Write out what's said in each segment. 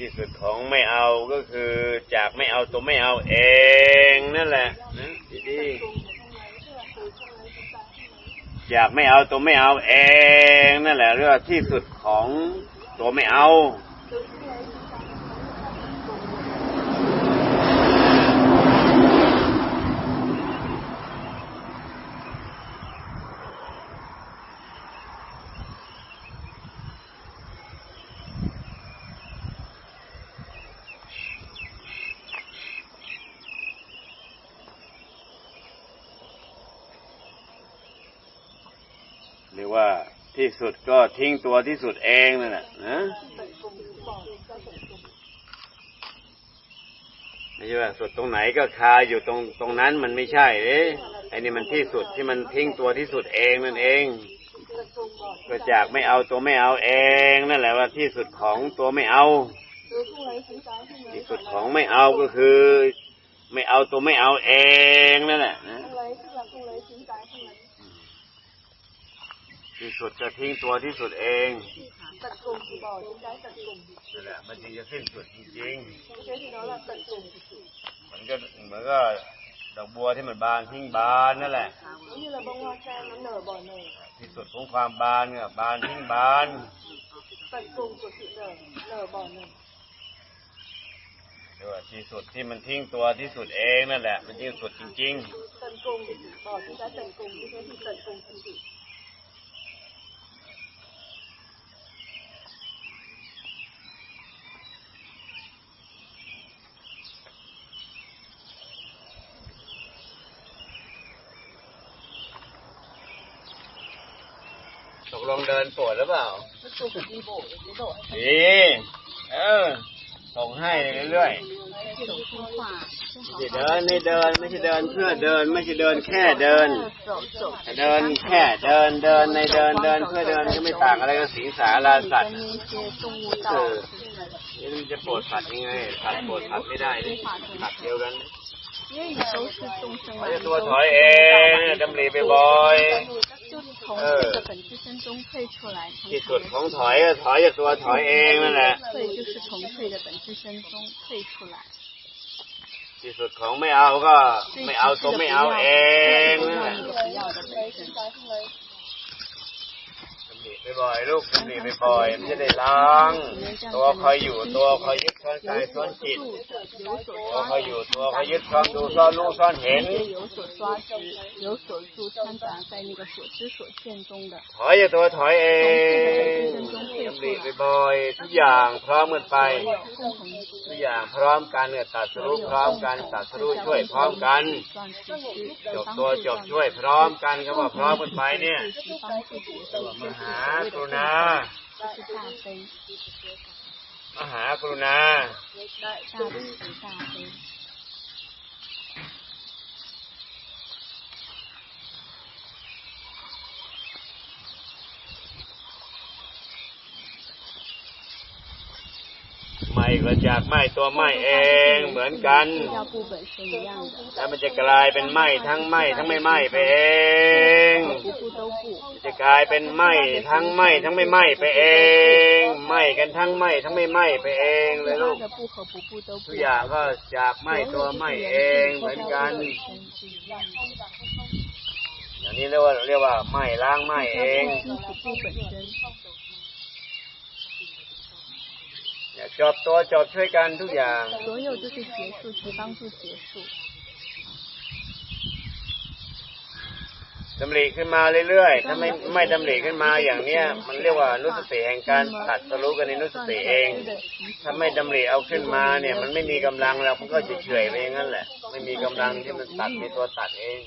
ที่สุดของไม่เอาก็คือจากไม่เอาตัวไม่เอาเองนั่นแหละนะดีๆจากไม่เอาตัวไม่เอาเองนั่นแหละเรียกว่าที่สุดของตัวไม่เอา เรียกว่าที่สุดก็ทิ้งตัวที่สุดเองนั่นแหละนะไม่ใช่ว่าสุดตรงไหนก็คาอยู่ตรงตรงนั้นมันไม่ใช่เอ้ไอ้นี่มันที่สุดที่มันทิ้งตัวที่สุดเองนั่นเองก็จากไม่เอาตัวไม่เอาเองนั่นแหละว่าที่สุดของตัวไม่เอา ที่สุดของไม่เอาก็คือ ไม่เอาตัวไม่เอาเองนั่นแหละนะ ที่ สุดจะทิ้งตัวที่สุดเองนั่นแหละมันจึงจะสิ้นสุดจริงๆมันก็เหมือนก็ดอกบัวที่มันบานทิ้งบานนั่นแหละที่สุดของความบานเนี่ยบานทิ้งบานเรียกว่าที่สุดที่มันทิ้งตัวที่สุดเองนั่นแหละ มันที่สุดจริงๆ ตกลงเดินปวดหรือเปล่าดีเออส่งให้เรื่อยๆไม่ใช่เดินไม่เดินไม่ใช่เดินเพื่อเดิน ไม่ใช่เดินแค่เดิน เดินแค่เดินเดินในเดินเดินเพื่อเดินก็ไม่ต่างอะไรกับสิงสาราสัตว์เออนี่มันจะปวดสัตว์ยังไงสัตว์ปวดสัตว์ไม่ได้สัตว์เดียวกันเขาจะตัวถอยเองดำรีไปบ่อย 从翠的本质身中退出来退就是从翠的本质声中退出来。就是从没熬过没熬过没熬过没 ติบ่อยลูกสติบ่อยมันจะได้ล้าง ตัวคอยอยู่ตัวคอยยึดคอนกายคอนจิตตัวคอยอยู่ตัวคอยยึดคอยดูซ่อนรู้ซ่อนเห็นถอยอย่าตัวถอยเองสติบ่อยทุกอย่างพร้อมกันไปทุกอย่างพร้อมการเนี่ยตัดสรุปพร้อมกันตัดสรุปช่วยพร้อมกันจบตัวจบช่วยพร้อมกันก็ว่าพร้อมกันไปเนี่ยมหามหากรุณา มหากรุณา สาธุส ก็จากไหม้ตัวไหม้เองเหมือนกันแล้วมันจะกลายเป็นไหม้ทั้งไหม้ทั้งไม่ไหม้ไปเองจะกลายเป็นไหม้ทั้งไหม้ทั้งไม่ไหม้ไปเองไหม้กันทั้งไหม้ทั้งไม่ไหม้ไปเองเลยลูกทุกอย่างก็จากไหม้ตัวไหม้เองเหมือนกันอย่างนี้เรียกว่าเรียกว่าไหม้ล้างไหม้เอง จบตัวจบช่วยกันทุกอย่าง 所有就是结束及帮助结束。 ดำริขึ้นมาเรื่อยๆ ถ้าไม่ไม่ดำริขึ้นมาอย่างเนี้ย มันเรียกว่านุสติแห่งการตัดสรู้กันในนุสติเอง ถ้าไม่ดำริเอาขึ้นมาเนี่ย มันไม่มีกำลังแล้วมันก็จะเฉยๆไปอย่างนั้นแหละ ไม่มีกำลังที่มันตัดมีตัวตัดเอง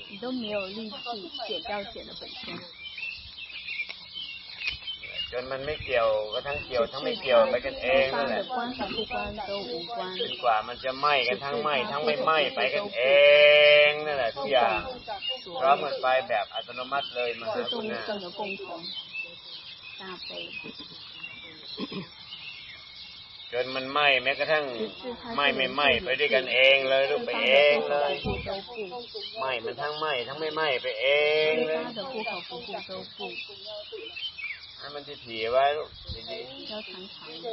จนมันไม่เกี่ยวก็ทั้งเกี่ยวทั้งไม่เกี่ยวไปกันเองนั่นแหละจนกว่ามันจะไหม้กันทั้งไหม้ทั้งไม่ไหม้ไปกันเองนั่นแหละทุกอย่างพร้อมกันไปแบบอัตโนมัติเลยมาหคุณนะจนมันไหม้แม้กระทั่งไหม้ไม่ไหม้ไปด้วยกันเองเลยลูกไปเองเลยไหม้มันทั้งไหม้ทั้งไม่ไหม้ไปเองเลย ให้มันถี่ๆไว้ดี 要常常的。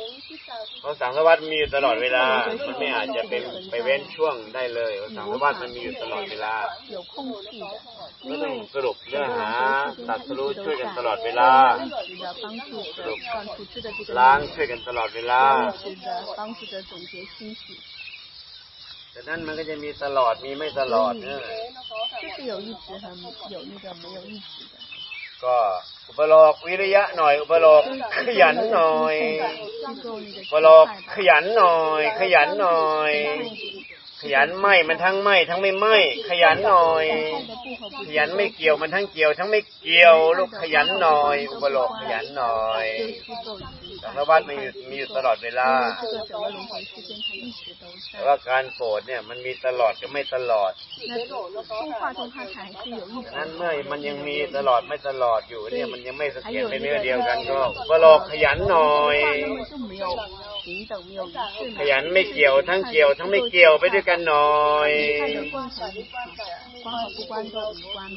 ๆเพราะสังสารวัตมีอยู่ตลอดเวลา มันไม่อาจจะเป็นไปเว้นช่วงได้เลยเพราะสังสารวัตมันมีอยู่ตลอดเวลา 有空隙的， ก็ 因 ต้อง 为 สรุปเนื้อหาตัดสรู้ช่วยกันตลอดเวลา 一直的帮助着断图知的这个 ล้าง 内容 ช่วยกันตลอดเวลา 一直的帮助着总结清洗， แต่นั้นมันก็จะมีตลอดมีไม่ตลอดเนี่ย 就是有一直和有那个没有一直的。 ก็อุปโลกวิริยะหน่อย อุปโลกขยันหน่อยอุปโลกขยันหน่อย ขยันหน่อย ขยันไหมมันทั้งไหมทั้งไม่ไหมขยันหน่อย ขยันไม่เกี่ยวมันทั้งเกี่ยว ทั้งไม่เกี่ยว ลูกขยันหน่อย อุปโลกขยันหน่อย สังฆวัตมีอยู่มีอยู่ตลอดเวลาแต่ว่าการโกรธเนี่ยมันมีตลอดก็ไม่ตลอดนั้นเมื่อมันยังมีตลอดไม่ตลอดอยู่เนี่ยมันยังไม่เสถียรเป็นเนื้อเดียวกันก็ก็รอขยันหน่อย ขยันไม่เกี่ยวทั้งเกี่ยว ทั้งไม่เกี่ยวไปด้วยกันหน่อย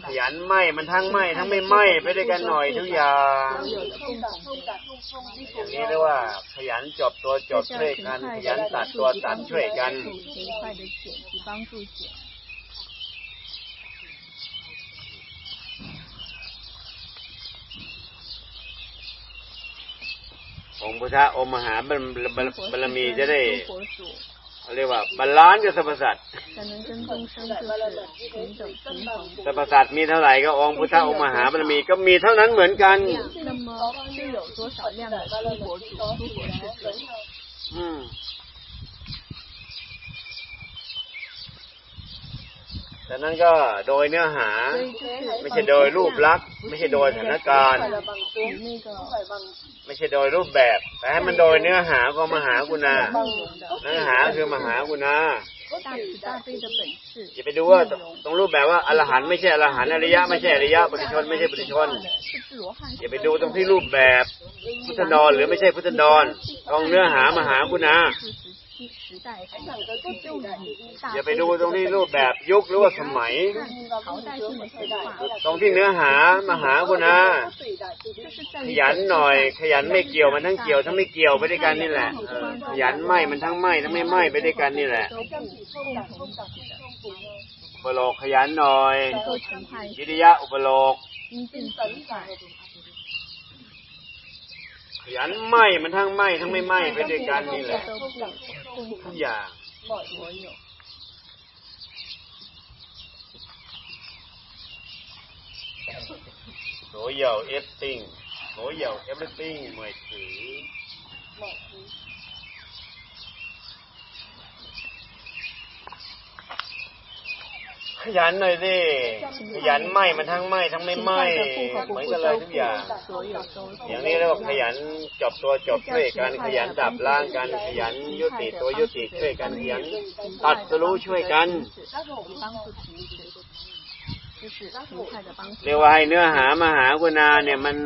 ขยันไหมมันทั้งไหมทั้งไม่ไหมไปด้วยกันหน่อยทุกอย่างอย่างนี้เรียกว่า ขยันจบตัวจบช่วยกัน ขยันตัดตัวตัดช่วยกันองค์พระองค์มหาบารมีจะได้ เขาเรียกว่าบาลานซ์กับสรรพสัตว์ 才能跟众生就是平等平衡。 สรรพสัตว์มีเท่าไหร่ก็องค์พุทธะองค์มหาบารมีก็มีเท่านั้นเหมือนกัน 那么是有多少量的诸佛主、诸佛世尊？ อืมแต่นั้นก็โดยเนื้อหา 所以就是 ไม่ใช่โดยรูปลักษณ์ไม่ใช่โดยสถานการณ์ 与那个 ไม่ใช่โดยรูปแบบแต่ให้มันโดยเนื้อหาก็มหากุณาเนื้อหาคือมหากุณาอย่าไปดูว่าตรงรูปแบบว่าอรหันไม่ใช่อรหันอริยะไม่ใช่อริยะปุถุชนไม่ใช่ปุถุชนอย่าไปดูตรงที่รูปแบบพุทธนอนหรือไม่ใช่พุทธนอนตรงเนื้อหามหากุณา อย่าไปดูตรงนี้รูปแบบยุคหรือว่าสมัย ตรงที่เนื้อหามาหาคุณนะขยันหน่อย ขยันไม่เกี่ยวมันทั้งเกี่ยวทั้งไม่เกี่ยวไปด้วยกันนี่แหละขยันไหมมันทั้งไหมทั้งไม่ไหมไปด้วยกันนี่แหละอุปโลกขยันหน่อยวิริยะอุปโลก ยันไหมมันทั้งไหมทั้งไม่ไหมไปด้วยกันนี่แหละทุกอย่างโหยาวเอฟติ้งโหยาวเอฟติ้งหมายถือ ขยันหน่อยสิขยันไหมมันทั้งไหมทั้งไม่ไหมเหมือนกันเลยทุกอย่าง อย่างนี้เรียกว่าขยันจบตัวจบช่วยกันขยันดับล่างกันขยันยุติตัวยุติช่วยกันขยันตัดสู้ช่วยกันเรียกว่าให้เนื้อหามหากุณาเนี่ยมัน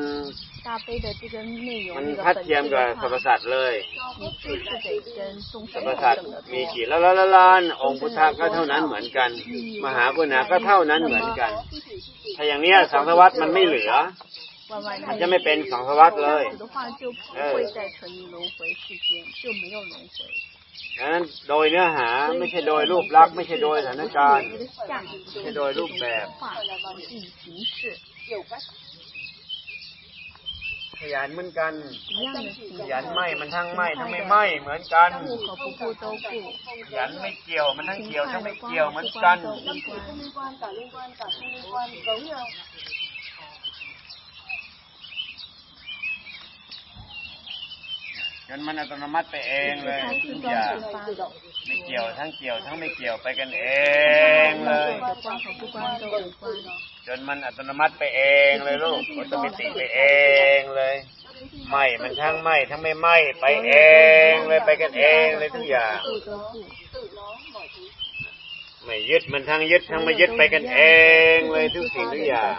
大悲的这个内容， มัน 那个 ทัด 本 เทียม 质 กับ 的 สรรพ 话， สัตว์เลย 你就是得跟众 สร 生 รพสัตว์ 等的 มี 多。 กี่ล้านล้านล้านล้านองค์พุทธะก็เท่านั้นเหมือนกัน มหากุณาก็เท่านั้นเหมือนกัน ถ้าอย่างเนี้ยสังสารวัตมันไม่เหลือ 万万 มันจะไม่เป็นสังสารวัตเลย 这样子的话，就不会再存于轮回世间，就没有轮回。 ดังนั้นโดยเนื้อหาไม่ใช่โดยรูปลักษณ์ไม่ใช่โดยสถานการณ์ 这个相，不是是โดยรูปแบบ 话，不是以形式， ขยันเหมือนกัน ขยันไหมมันทั้งไหมทั้งไม่ไหมเหมือนกัน ขยันไม่เกี่ยวมันทั้งเกี่ยวทั้งไม่เกี่ยวเหมือนกันจนมันอัตโนมัติไปเองเลยทุกอย่างไม่เกี่ยวทั้งเกี่ยวทั้งไม่เกี่ยวไปกันเองเลย จนมันอัตโนมัติไปเองเลยลูกมันจะมีติไปเองเลยไหมมันทั้งไหมทั้งไม่ไหมไปเองเลยไปกันเองเลยทุกอย่าง ไม่ยึดมันทั้งยึดทั้งไม่ยึดไปกันเองเลยทุกสิ่งทุกอย่าง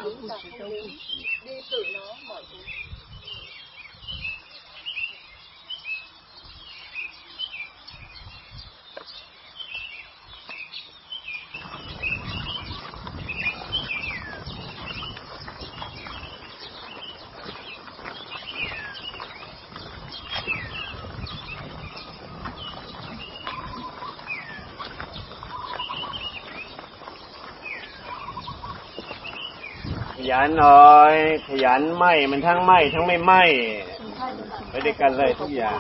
ยันหน่อย ขยันไหมมันทั้งไหมทั้งไม่ไหมไปด้วยกันเลยทุกอย่าง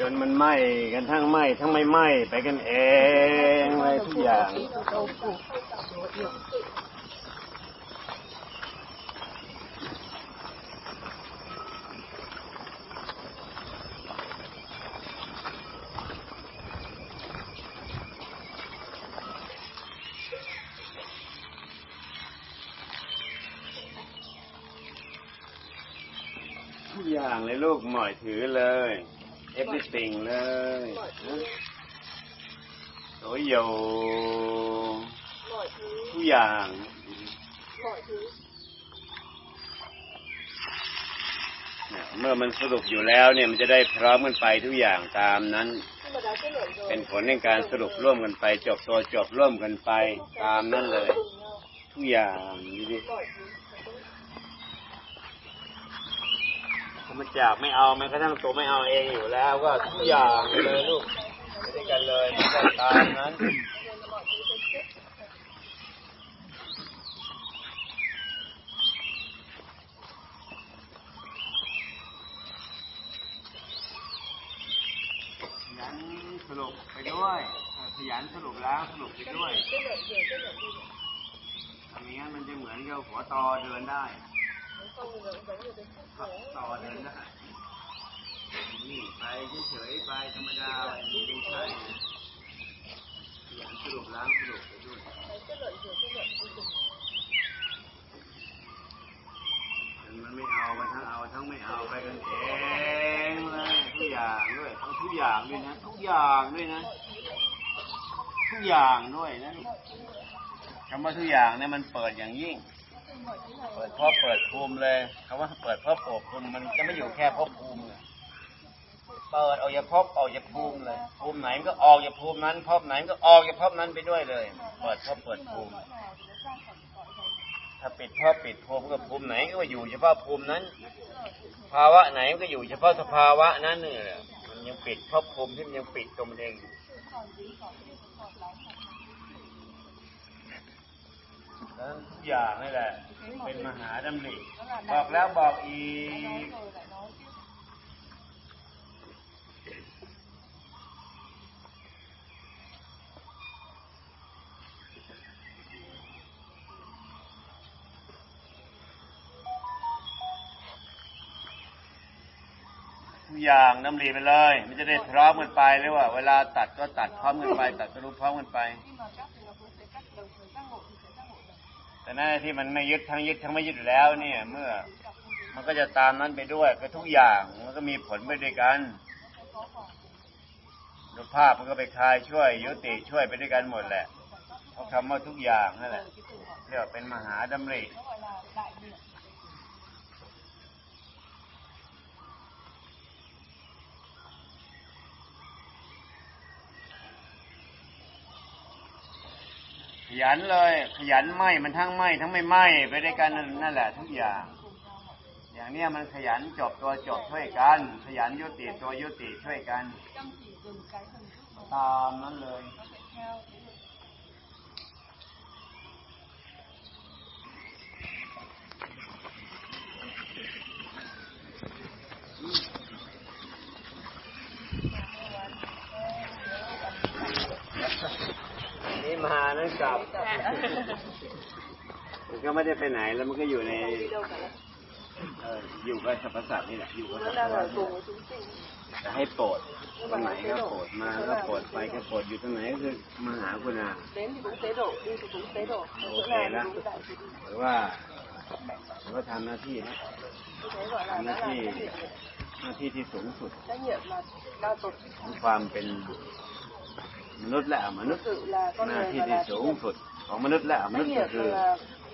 จนมันไหม้กันทั้งไหม้ทั้งไม่ไหม้ไปกันเองอะไรทุกอย่าง ทุกอย่างเลยลูกหมอยถือเลย everything เลยโสยโยทุกอย่างเนี่ยเมื่อมันสรุปอยู่แล้วเนี่ยมันจะได้พร้อมกันไปทุกอย่างตามนั้น เป็นผลในการสรุปร่วมกันไป จบตัวจบร่วมกันไปตามนั้นเลย ทุกอย่างดูดิถ้า มันจากไม่เอาแม้กระทั่งตัวไม่เอาเองอยู่แล้ว ก็ทุกอย่างเลยลูกไปด้กันเลยก็ตามนั้นขยันสรุปไปด้วยขยันสรุปแล้วสรุปไปด้วยทำอย่างนั้นมันจะเหมือนกับหัวตอเดินได้ ต่อเดินได้นี่ไปเฉยๆไปธรรมดาไปไม่ใช่นะขยันสรุปล้างสรุปไปด้วยมันไม่เอามันทั้งเอาทั้งไม่เอาไปกันเองเลยทุกอย่างด้วยทั้งทุกอย่างด้วยนะทุกอย่างด้วยนะทุกอย่างด้วยนะคำว่าทุกอย่างเนี่ยมันเปิดอย่างยิ่ง เปิดเพราะเปิดภูมิเลยคำว่าเปิดเพราะเปิดภูมิมันจะไม่อยู่แค่ภพภูมิเลยเปิดออกจากภพออกจากภูมิเลยภูมิไหนก็ออกจากภูมินั้นภพไหนก็ออกจากภพนั้นไปด้วยเลย เปิดเพาะเปิดภูมิ ถ้าปิดเพาะปิดภูมิก็ภูมิไหนก็อยู่เฉพาะภูมินั้น ภาวะไหนก็อยู่เฉพาะสภาวะนั้นเนี่แหละมันยังปิดเพาะภูมิที่มันยังปิดตัวมันเองอยู่ดัง นั้นทุกอย่างนี่แหละ เป็นมหาดำริบอกแล้วบอกอีกทุกอย่างดำริไปเลย มันจะได้พร้อมกันไปเลยว่า เวลาตัดก็ตัดพร้อมกันไป ตัดก็รู้พร้อมกันไป แต่นั่นที่มันไม่ยึดทั้งยึดทั้งไม่ยึดอยู่แล้วเนี่ย เมื่อมันก็จะตามนั้นไปด้วยก็ทุกอย่างมันก็มีผลไปด้วยกันรูปภาพมันก็ไปคลายช่วย ยุติช่วยไปด้วยกันหมดแหละเพราะคำว่าทุกอย่างนั่นแหละเรียกว่าเป็นมหาดำริ ข ยันเลย ขยันไหมมันทั้งไหมทั้งไม่ไหมไปด้วยกันนั่นนั่นแหละ ทุกอย่าง อย่างเนี้ยมันขยันจบตัวจบช่วยกัน ขยันยุติตัวยุติช่วยกัน ตามนั้นเลย นี่มานั่นกลับ มันก็ไม่ได้ไปไหนแล้วมันก็อยู่ในเอออยู่กับสรรพสัตว์นี่แหละอยู่กับสรรพสัตว์จะให้โปรดตรงไหนก็โปรดมาก็โปรดไปก็โปรดอยู่ตรงไหนก็คือมาหาคุณอาโอเคแล้วหรือว่าหรือว่าทำหน้าที่นะทำหน้าที่หน้าที่ที่สูงสุดของความเป็น มนุษย์และอมนุษย์ sự là con หน้า người ที่ và ที่ là สูงสุดของมนุษย์และอมนุษ trách ย์ก็ nhiệm คือ là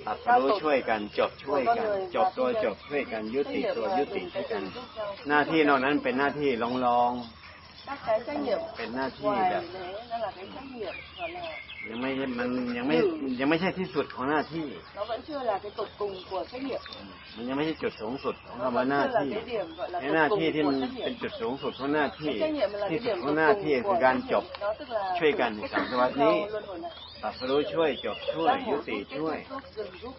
ตัดสรู้ช่วยกันจบช่วยกัน จบตัวจบช่วยกันยุ trách ติ nhiệm ตัว là ยุติ mình ช่วย phải กัน cùng giúp nhau หน้าที่นอกนั้นเป็นหน้าที่รองรอง เป็นหน้าที่ ngoài แบบ đấy nó là cái trách nhiệm gọi là ยังไม่ใช่มันยังไม่ยังไม่ใช่ที่สุดของหน้าที่ nó vẫn chưa là cái tột cùng của trách nhiệm มันยังไม่ใช่จุดสูงสุดของ nó คำว่า vẫn หน้า chưa là ที่ cái điểm gọi là ใน tột หน้า cùng ที่ที่ của มัน trách เป็น nhiệm จุดสูงสุดของหน้าที่ cái trách nhiệm là ที่ cái สุด điểm ของ tột หน้า cùng ที่คือ của การ trách จ nhiệm บ nó tức là ช่วยกัน kết สัง thúc สวัส theo นี้ luân hồi này ตัดสรู้ช่วยจบช่วย Giác ยุ ngộ ติ giúp, kết ช่วย thúc giúp, dừng giúp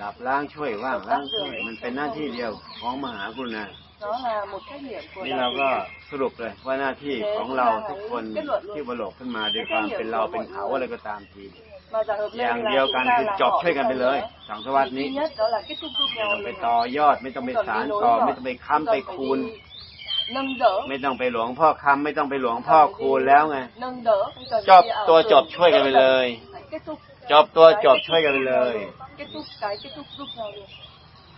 ดับล้างช่วยว่างล้างช่วยมันเป็นหน้าที่เดียวของมหากรุณา nó là một trách nhiệm của นี่ đạo เรา Phật. ก็สรุปเลยว่าหน้าที่ของเราทุกคนที่บรรลุขึ้นมาด้วยความเป็นเราเป็นเขาอะไรก็ตามที mà giả hợp อ lên ย่าง là เดียวกัน chúng ta คือ là จบ họ ช่วยกันไป với เลย nhau. สังสวัส Duy นี้ nhất đó là kết thúc giúp ไม่ nhau ต้องไป luân ต่อ hồi. ยอด ไม่ต้องไปสารต่อไม่ต้องไปค้ำไปคูณ nâng đỡ ไม่ต้องไปหลวงพ่อค้ำไม่ต้องไปหลวงพ่อคูณแล้วไง nâng đỡ không cần จบ đi ảo ตัว tưởng. จบช่วยกันไปเลย Hãy kết thúc จบตัว cái จบ kết ช่วยกันไป thúc เล giúp ย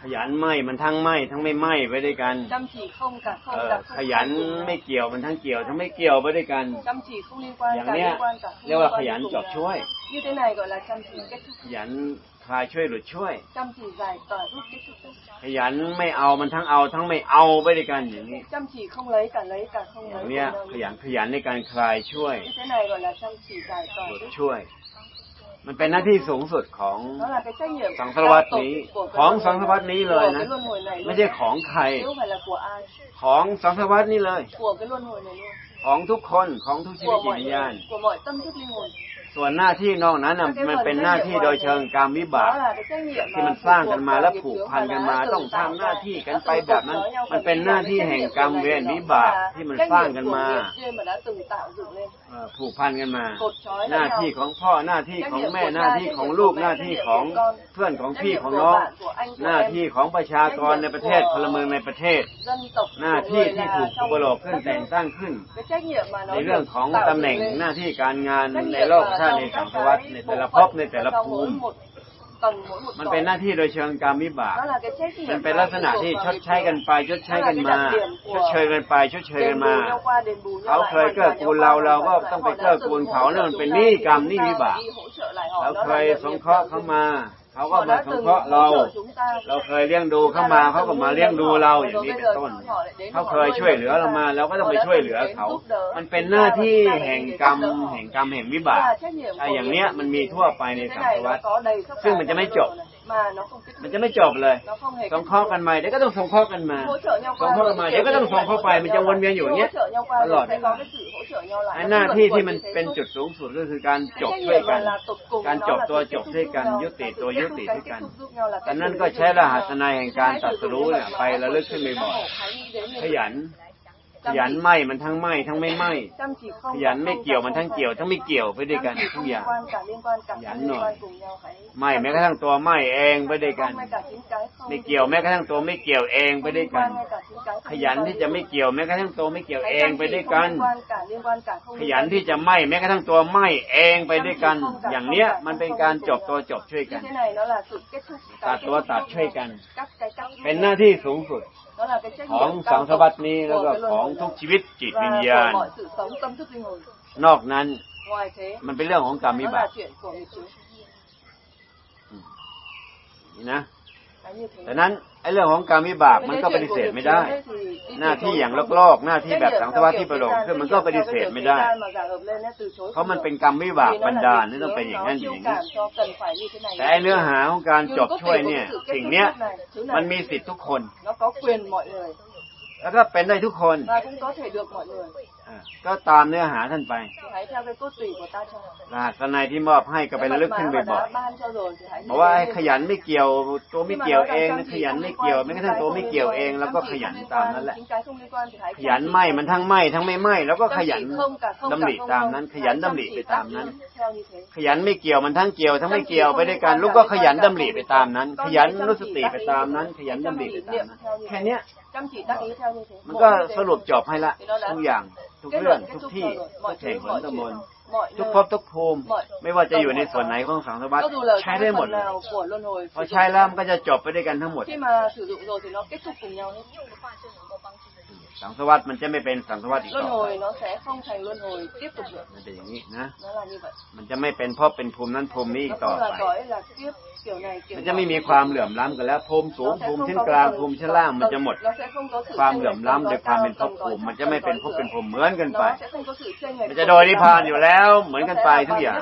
ขยันไม่มันทั้งไม่ทั้งไม่ไม่ไปด้วยกัน chăm chỉ không cả เอ không อ cả ข không ยัน cùng nhau. ไม่เกี่ยวมันทั้งเกี่ยวทั้งไม่เกี่ยวไปด้วยกัน chăm chỉ không liên quan อย่าง cả เนี้ย liên quan cả không เรียกว่า liên ข quan ยัน cùng จบ nhau. ช่วย như thế này gọi là chăm chỉ kết thúc ขยันคลายช่วยหลุดช่วย chăm chỉ giải tỏa giúp kết thúc giúp. ขยันไม่เอามันทั้งเอาทั้งไม่เอาไปด้วยกันอย่างนี้ chăm chỉ không lấy cả lấy cả không อย่า lấy งเนี้ย cùng nhau. ขยันขยันในการคลายช่วย như thế này gọi là chăm chỉ giải tỏa หลุด giúp ช่วย มันเป็นหน้าที่สูงสุดของ nó là cái trách nhiệm สังสารวัต cao นี้ tột của cái ของ luân สัง hồi สารวัตนี้เลย của นะ cái luân hồi này ไม่ luôn. ใช่ของใคร chứ không phải là của ai ของสังสารวัตนี้เลย của cái luân hồi này luôn ของทุกคนของทุกชีวิต của จิต mọi วิญญาณ người của mọi tâm thức linh hồn ส่วนหน้าที่นอกนั้นน่ะมันเป็นหน้าที่โดยเชิงกรรมวิบาก đó là cái trách nhiệm ที่มัน mà สร้างกัน thuộc มา vào และ nghiệp ผูก chướng พัน và กัน đã มา từng ต้อง tạo ทำหน้า ra. ที่กัน Đã ไป từng แบบนั้น thuộc vào nhau มัน và เป็นหน้า là ที่ cái แห่ง trách กรรม nhiệm เว của ร nó. วิบาก Là ที่มัน trách สร้าง nhiệm กัน của มา nghiệp duyên mà đã từng tạo dựng lên เอ่อผูกพันกันมา cột trói หน้า lẫn ที่ nhau ของพ่อหน้าที่ของแม่หน้าที่ของลูกหน้าที่ของเพื่อนของ trách พี่ nhiệm ของ của น้อง bạn của anh ห của น้า em ที่ของประชากรในประเทศพลเมืองในประเทศ dân tộc หน้า của ที่ người ที่ là ถูก trong อุปโลกขึ้น đất แต่ง nước. ตั้งขึ้น cái trách nhiệm mà nó ในเรื่อง được ของ tạo ตำ dựng แหน่ง lên. หน้าที่การงาน trách ใน nhiệm โลก mà ชาติ trong ในสัง các สารวัต cái ในแต่ bộ ละ phận ภพในแต่ละ trong ภู mỗi มิ มัน cõi. เป็นหน้าที่โดยเชิงกรรมวิบาก đó là cái trách nhiệm มันเป็น mà ลักษณะ thuộc ที่ vào ชด nghiệp ใช้ chướng. กันไป ชดใช้กันมา ชดเชยกันไป ชดเชยกัน đền มา bù nhau qua đền bù nhau เขา lại เคย hoàn เกื้อ trả กูล nhau เรา qua เรา hoàn ก็ trả ต้อง lại. ไป Họ เกื้อ đã กูล từng เขา hỗ เนี่ย trợ มันเป็น chúng หนี้ ta กรรม thì หนี้ chúng วิ ta บาก đi hỗ trợ lại họ. เรา Đó เค là ย nghiệp สง nghiệp เคราะห์ chướng. เขามา เขาก็ Họ มา đã สง từng เคราะห์ hỗ เรา trợ chúng ta. เราเคยเลี้ยงดูเขามาเขาก็มาเลี้ยงดูเราอย่างนี้เป็นต้น เขาเคยช่วยเหลือเรามาเราก็ต้องไปช่วยเหลือเขา มันเป็นหน้าที่แห่งกรรมแห่งกรรมแห่งวิบากไอ้อย่างเนี้ยมันมีทั่วไปในสังสารวัฏซึ่งมันจะไม่จบ มันจะไม่จบเลยสงเคราะห์กันมาเดี๋ยวก็ต้องสงเคราะห์กันมาสงเคราะห์กันมาเดี๋ยวก็ต้องสงเคราะห์ไปมันจะวนเวียนอยู่อย่างเงี้ยตลอดเวลาไอ้หน้าที่ที่มันเป็นจุดสูงสุดก็คือการจบช่วยกัน การจบตัวจบด้วยกันยุติตัวยุติด้วยกันอันนั้นก็ใช้รหัสนัยแห่งการตรัสรู้เนี่ยไประลึกขึ้นบ่อยๆขยัน ขยันไม่มันทั้งไม่ทั้งไม่ไม่ขยันไม่เกี่ยวมันทั้งเกี่ยวทั้งไม่เกี่ยวไปด้วยกันทุกอย่างขยันหน่อยไม่แม้กระทั่งตัวไม่เองไปด้วยกัน ไม่เกี่ยวแม้กระทั่งตัวไม่เกี่ยวเองไปด้วยกัน ขยันที่จะไม่เกี่ยวแม้กระทั่งตัวไม่เกี่ยวเองไปด้วยกัน ขยันที่จะไม่แม้กระทั่งตัวไม่เองไปด้วยกัน อย่างเนี้ยมันเป็นการจบตัวจบช่วยกันตัดตัวตัดช่วยกัน เป็นหน้าที่สูงสุด ของสังสารวัตนี้แล้วก็ของทุกชีวิตจิตวิญญาณ นอกนั้น มันเป็นเรื่องของกรรมวิบากนี่นะแต่นั้น ไอ้เรื่องของกรรมวิบากมันก็ปฏิเสธไม่ได้ หน้าที่อย่างโลกโลกหน้าที่แบบสังสารวัตที่ประหลงคือมันก็ปฏิเสธไม่ได้ เพราะมันเป็นกรรมวิบากบันดาลนี่ต้องเป็นอย่างนั้นอย่างนี้แต่ไอ้เนื้อหาของการจบช่วยเนี่ย สิ่งเนี้ยมันมีสิทธิ์ทุกคน nó có quyền mọi người แล้วก็เป็นได้ทุกคน và cũng có thể được mọi người อ่าก็ตามเนื้อหาท่านไป thì hãy theo cái cốt tùy của ta cho รหัสในที่มอบให้ก็ไป cái ระ mật ลึกขึ้น mã mà บ่อย đã ban cho rồi thì hãy ๆ nhớ เพราะว่า đến ให้ mình. ขยันไม่เกี่ยว ตัวไม่เกี่ยวเองนะขยันไม่เกี่ยวแม้กระทั่งตัวไม่เกี่ยวเอง แล้วก็ขยันตามนั้นแหละ chính cái không liên quan thì hãy ขยันไม่มันทั้งไม่ทั้งไม่ไม่แล้วก็ข chăm ยัน chỉ không cả không ดำ cả ริ không ตาม không. นั้นข Hãy ยัน chăm ดำริ chỉ ไป tác ตามนั้น ý theo như thế ขยันไม่เกี่ยวมันทั้งเกี่ยว ทั้งไม่เกี่ยวไปด้วยกันลูกก็ขยันดำริไปตามนั้น ขยันรู้สติไปตามนั้น ขยันดำริไปตามนั้นแค่เนี้ย chăm chỉ tác ý theo như thế มัน Một ก็ như thế. สรุปจบให้ละทุกอย่าง ทุก kết เรื่อง luận kết ทุก thúc ที่ rồi ทุ mọi กแห่ง thứ หน mọi ตำบล chuyện mọi ทุก nơi ภพทุกภูมิ ไม่ว่าจะอยู่ในส่วนไหนของสังสารวัฏ cho dù là ใช้ trong ได้ cái หมด phần เลย nào của luân hồi พอ sử ใช้ dụng แล้วมันก็จะจบไปด้วยกันทั้งหมด khi mà sử dụng rồi thì nó kết thúc cùng nhau hết สังสารวัฏมันจะไม่เป็นสังสารวัฏอีก luân ต่อไป hồi nó sẽ không thành luân hồi tiếp tục nữa มันเป็นอย่างนี้นะ nó là như vậy มันจะไม่เป็นภพเป็นภูมินั้นภูมินี้อี nó กต่อ không ไป là cõi là kiếp kiểu này kiểu มันจะไม่มีความเหลื่อมล้ำกันแล้วภูมิสูง nó sẽ ภูมิ không ชั้น có กลาง tầng- ภูมิชั้นล่างมันจะหมด nó sẽ không có sự ความ chênh เหลื่อม lệch ล้ำโดย tầng ความ cao, เป็นภพ tầng ภู cõi มิมัน thấp, จะไม่ tầng เป็น cõi ภพเป็น giữa. ภูมิเหมือนกันไป nó sẽ không có sự chênh lệch มันจะโดยนิพพานอยู่แล้วเหมือนกันไปทุกอย่าง